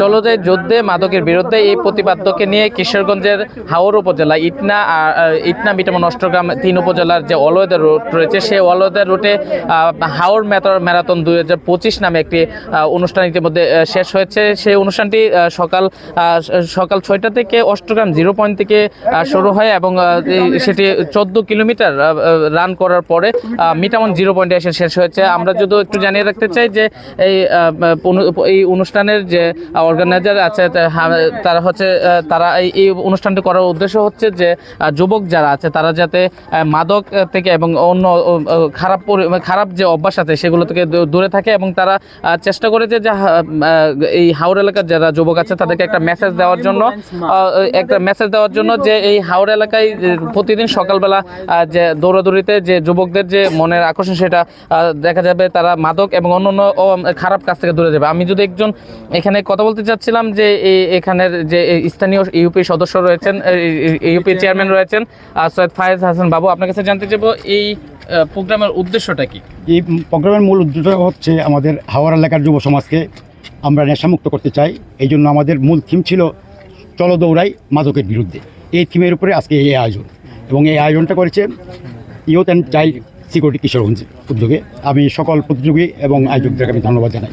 চলো যাই যুদ্ধে মাদকের বিরুদ্ধে এই প্রতিপাদ্যকে নিয়ে কিশোরগঞ্জের হাওর উপজেলা ইটনা ইটনা মিটামন অষ্টগ্রাম তিন উপজেলার যে অলওয়েদা রুট রয়েছে, সেই অলওয়েদা রুটে হাওর ম্যারাথন দুই হাজার পঁচিশ নামে একটি অনুষ্ঠান ইতিমধ্যে শেষ হয়েছে। সেই অনুষ্ঠানটি সকাল সকাল ছয়টা থেকে অষ্টগ্রাম জিরো পয়েন্ট থেকে শুরু হয় এবং সেটি চোদ্দ কিলোমিটার রান করার পরে মিটামন জিরো পয়েন্টে এসে শেষ হয়েছে। আমরা যদি একটু জানিয়ে রাখতে চাই যে এই এই অনুষ্ঠানের যে অর্গানাইজার আছে তারা হচ্ছে তারা এই অনুষ্ঠানটি করার উদ্দেশ্য হচ্ছে যে যুবক যারা আছে, তারা যাতে মাদক থেকে এবং অন্য খারাপ মানে খারাপ যে অভ্যাস আছে, সেগুলো থেকে দূরে থাকে এবং তারা চেষ্টা করে যে এই হাওড় এলাকার যারা যুবক আছে, তাদেরকে একটা মেসেজ দেওয়ার জন্য একটা মেসেজ দেওয়ার জন্য যে, এই হাওড় এলাকায় প্রতিদিন সকালবেলা যে দৌড়াদৌড়িতে যে যুবকদের যে মনের আকর্ষণ, সেটা দেখা যাবে তারা মাদক এবং অন্য অন্য খারাপ কাজ থেকে দূরে যাবে। আমি যদি একজন এখানে কথা বলতে চাচ্ছিলাম যে এই এখানের যে স্থানীয় ইউপি সদস্য রয়েছেন ইউপি চেয়ারম্যান। রয়েছেন সৈয়দ ফায়েজ হাসান বাবু। আপনার কাছে জানতে চাইব এই প্রোগ্রামের উদ্দেশ্যটা কি? এই প্রোগ্রামের মূল উদ্দেশ্য হচ্ছে আমাদের হাওড় এলাকার যুব সমাজকে আমরা নেশামুক্ত করতে চাই। এই জন্য আমাদের মূল থিম ছিল চলো দৌড়াই মাদকের বিরুদ্ধে। এই থিমের উপরে আজকে এই আয়োজন। এবং এই আয়োজনটা করেছে youth and child security Kishoreganj উদ্যোগে। আমি সকল প্রতিযোগী এবং আয়োজকদেরকে আমি ধন্যবাদ জানাই।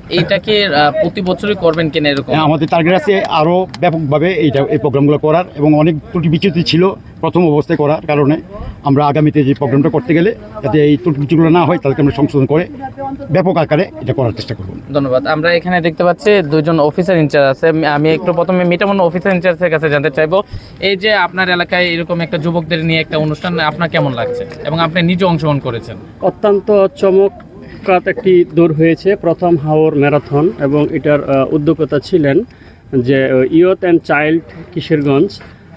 এইটাকে প্রতি বছরই করবেন কিনা এরকম? হ্যাঁ, আমাদের টার্গেট আছে আরও ব্যাপকভাবে এইটা এই প্রোগ্রামগুলো করার এবং অনেক ত্রুটি বিচ্যুতি ছিল প্রথম অবস্থায় করার কারণে। আমরা আগামীতে যে প্রোগ্রামটা করতে গেলে যাতে এই ত্রুটি বিচ্যুতিগুলো না হয় তাদেরকে আমরা সংশোধন করে ব্যাপক আকারে এটা করার চেষ্টা করব। ধন্যবাদ। আমরা এখানে দেখতে পাচ্ছি দুজন অফিসার ইনচার্জ আছে। আমি- একটু প্রথমে মিটামন অফিসার ইনচার্জের কাছে জানতে চাইব। এই যে আপনার এলাকায় এরকম একটা যুবকদের নিয়ে একটা অনুষ্ঠান আপনার কেমন লাগছে? এবং আপনি নিজে অংশগ্রহণ করেছেন। অত্যন্ত চমৎকার একটি দৌড় হয়েছে, প্রথম হাওর ম্যারাথন এবং এটার উদ্যোক্তা ছিলেন যে ইয়থ অ্যান্ড চাইল্ড কিশোরগঞ্জ।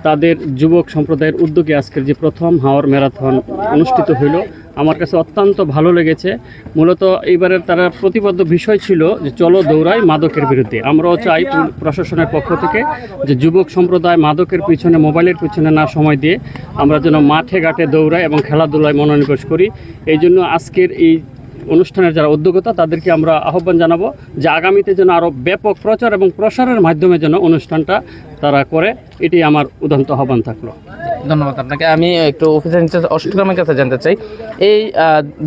তাদের যুবক সম্প্রদায়ের উদ্যোগে আজকের যে প্রথম হাওর ম্যারাথন অনুষ্ঠিত হইল, আমার কাছে অত্যন্ত ভালো লেগেছে। মূলত এইবারের তারা প্রতিবদ্ধ বিষয় ছিল যে, চলো দৌড়াই মাদকের বিরুদ্ধে। আমরাও চাই প্রশাসনের পক্ষ থেকে যে, যুবক সম্প্রদায় মাদকের পিছনে, মোবাইলের পিছনে না সময় দিয়ে আমরা যেন মাঠে ঘাটে দৌড়াই এবং খেলাধুলায় মনোনিবেশ করি। এই জন্য আজকের এই অনুষ্ঠানের যারা উদ্যোগতা তাদেরকে আমরা আহ্বান জানাব যে আগামীতে যেন আরও ব্যাপক প্রচার এবং প্রসারের মাধ্যমে যেন অনুষ্ঠানটা তারা করে। এটি আমার উদাহরণ আহ্বান থাকল। ধন্যবাদ আপনাকে। আমি একটু অফিসার অষ্টগ্রামের কাছে জানতে চাই। এই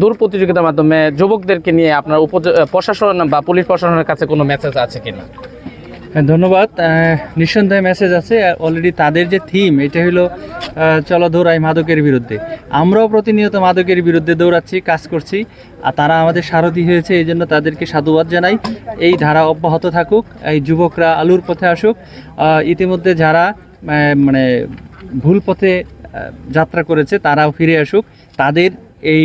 দূর প্রতিযোগিতার মাধ্যমে যুবকদেরকে নিয়ে আপনার উপ প্রশাসন বা পুলিশ প্রশাসনের কাছে কোনো মেসেজ আছে কিনা? ধন্যবাদ। নিঃসন্দেহে মেসেজ আছে অলরেডি তাদের যে থিম এটা হলো চলো দৌড়াই মাদকের বিরুদ্ধে। আমরাও প্রতিনিয়ত মাদকের বিরুদ্ধে দৌড়াচ্ছি, কাজ করছি, আর তারা আমাদের সারথি হয়েছে, এই জন্য তাদেরকে সাধুবাদ জানাই। এই ধারা অব্যাহত থাকুক, এই যুবকরা আলুর পথে আসুক। ইতিমধ্যে যারা মানে ভুল পথে যাত্রা করেছে, তারাও ফিরে আসুক। তাদের এই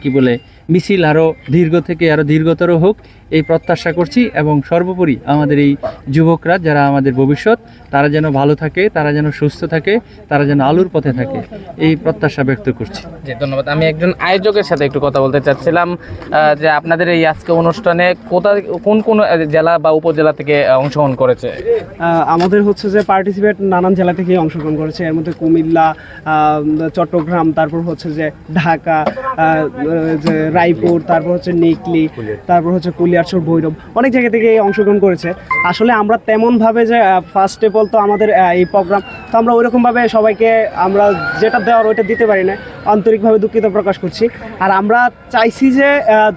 কি বলে, মিছিল আরও দীর্ঘ থেকে আরও দীর্ঘতর হোক। এই প্রত্যাশা করছি এবং সর্বোপরি আমাদের এই যুবকরা যারা আমাদের ভবিষ্যৎ তারা যেন ভালো থাকে তারা যেন সুস্থ থাকে তারা যেন আলুর পথে থাকে এই প্রত্যাশা ব্যক্ত করছি। জি ধন্যবাদ। আমি একজন আয়োজকের সাথে একটু কথা বলতে চাচ্ছিলাম যে আপনাদের এই আজকে অনুষ্ঠানে কোথায় কোন কোন জেলা বা উপজেলা থেকে অংশগ্রহণ করেছে? আমাদের হচ্ছে যে পার্টিসিপেট নানান জেলা থেকে অংশগ্রহণ করেছে। এর মধ্যে কুমিল্লা চট্টগ্রাম তারপর হচ্ছে যে ঢাকা যে রায়পুর তারপর হচ্ছে নেকলি তারপর হচ্ছে কুলিয়ারচর ভৈরব অনেক জায়গা থেকে অংশগ্রহণ করেছে। আসলে আমরা তেমনভাবে যে ফার্স্ট অফ অল তো আমাদের এই প্রোগ্রাম তো আমরা ওইরকমভাবে সবাইকে আমরা যেটা দেওয়ার ওইটা দিতে পারি না আন্তরিকভাবে দুঃখিত প্রকাশ করছি। আর আমরা চাইছি যে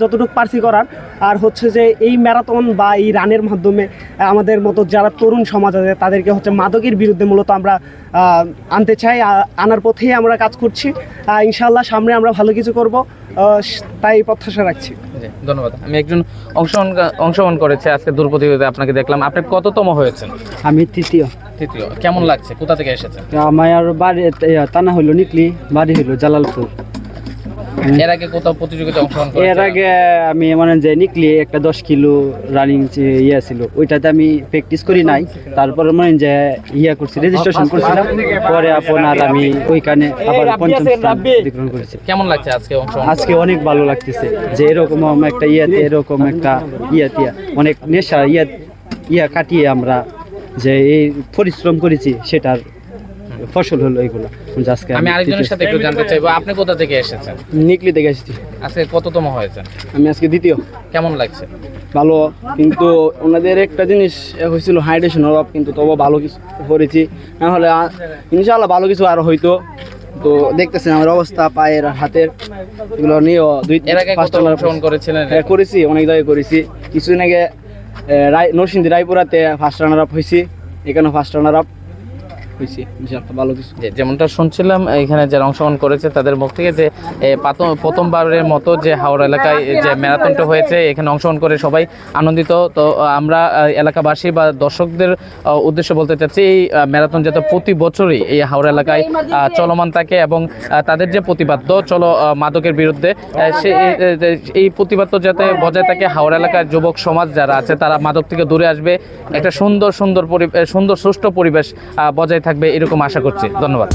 যতটুকু পারছি করার আর হচ্ছে যে এই ম্যারাথন বা এই রানের মাধ্যমে আমাদের মতো যারা তরুণ সমাজ আছে তাদেরকে হচ্ছে মাদকের বিরুদ্ধে মূলত আমরা আনতে চাই আনার পথেই আমরা কাজ করছি। আহ, ইনশাআল্লাহ সামনে আমরা ভালো কিছু করব তাই প্রত্যাশা রাখছি। ধন্যবাদ। আমি একজন অংশগ্রহণ অংশগ্রহণ করেছে আজকে দূর প্রতিযোগিতায় আপনাকে দেখলাম। আপনি কততম হয়েছেন? আমি তৃতীয়। তৃতীয়। কেমন লাগছে? কোথা থেকে এসেছেন? আমার বাড়ি টানা হইল নিকলি বাড়ি হইল জালালপুর। এর আগে কোথাও প্রতিযোগিতায় অংশগ্রহণ এর আগে আমি মানে যে নিকলি একটা দশ কিলো রানিং ইয়ে ছিল ওইটাতে আমি প্র্যাকটিস করি নাই। তারপরে মনে যে ইয়া করছি রেজিস্ট্রেশন করছিলাম। পরে আপনার আমি ওইখানে আবার পঞ্চম স্থান অধিগ্রহণ করেছি। কেমন লাগছে আজকে অংশগ্রহণ? আজকে অনেক ভালো লাগতেছে যে এরকম একটা ইয়াতে এরকম একটা ইয়াতে অনেক নেশা ইয়া ইয়া কাটিয়ে আমরা যে এই পরিশ্রম করেছি সেটার ফসল হলো এগুলো। আজকে আমি আরেকজনের সাথে একটু জানতে চাইব। আপনি কোথা থেকে এসেছেন? নিকলি থেকে এসেছি। আজকে কততম হয়েছেন? আমি আজকে দ্বিতীয়। কেমন লাগছে? ভালো কিন্তু ওনাদের একটা জিনিস হয়েছিল হাইড্রেশন অভাব কিন্তু তবু ভালো কিছু করেছি। নাহলে আ- ইনশাআল্লাহ ভালো কিছু আরও হইতো। তো দেখতেছেন আমার অবস্থা পায়ের হাতের। এগুলো নিয়েও দুই এর আগে কত করেছিলেন? হ্যাঁ করেছি অনেক জায়গায় করেছি। কিছুদিন আগে রায় নরসিংদী রায়পুরাতে ফার্স্ট রানার আপ হয়েছি। এখানে ফার্স্ট রানার আপ হয়েছি ভালো কিছু। যেমনটা শুনছিলাম, এখানে যারা অংশগ্রহণ করেছে, তাদের মুখ থেকে যে প্রথমবারের মতো যে হাওড়া এলাকায় যে ম্যারাথনটা হয়েছে, এখানে অংশগ্রহণ করে সবাই আনন্দিত। তো, আমরা এলাকাবাসী বা দর্শকদের উদ্দেশ্য বলতে চাচ্ছি, এই ম্যারাথন যাতে প্রতি বছরই এই হাওড়া এলাকায় চলমান থাকে এবং তাদের যে প্রতিবাদ্য চলো মাদকের বিরুদ্ধে সে এই প্রতিবাদ্য যাতে বজায় থাকে, হাওড়া এলাকার যুবক সমাজ যারা আছে, তারা মাদক থেকে দূরে আসবে। একটা সুন্দর সুন্দর পরি- সুন্দর, সুষ্ঠু পরিবেশ বজায় বজায় থাকবে এরকম আশা করছি। ধন্যবাদ।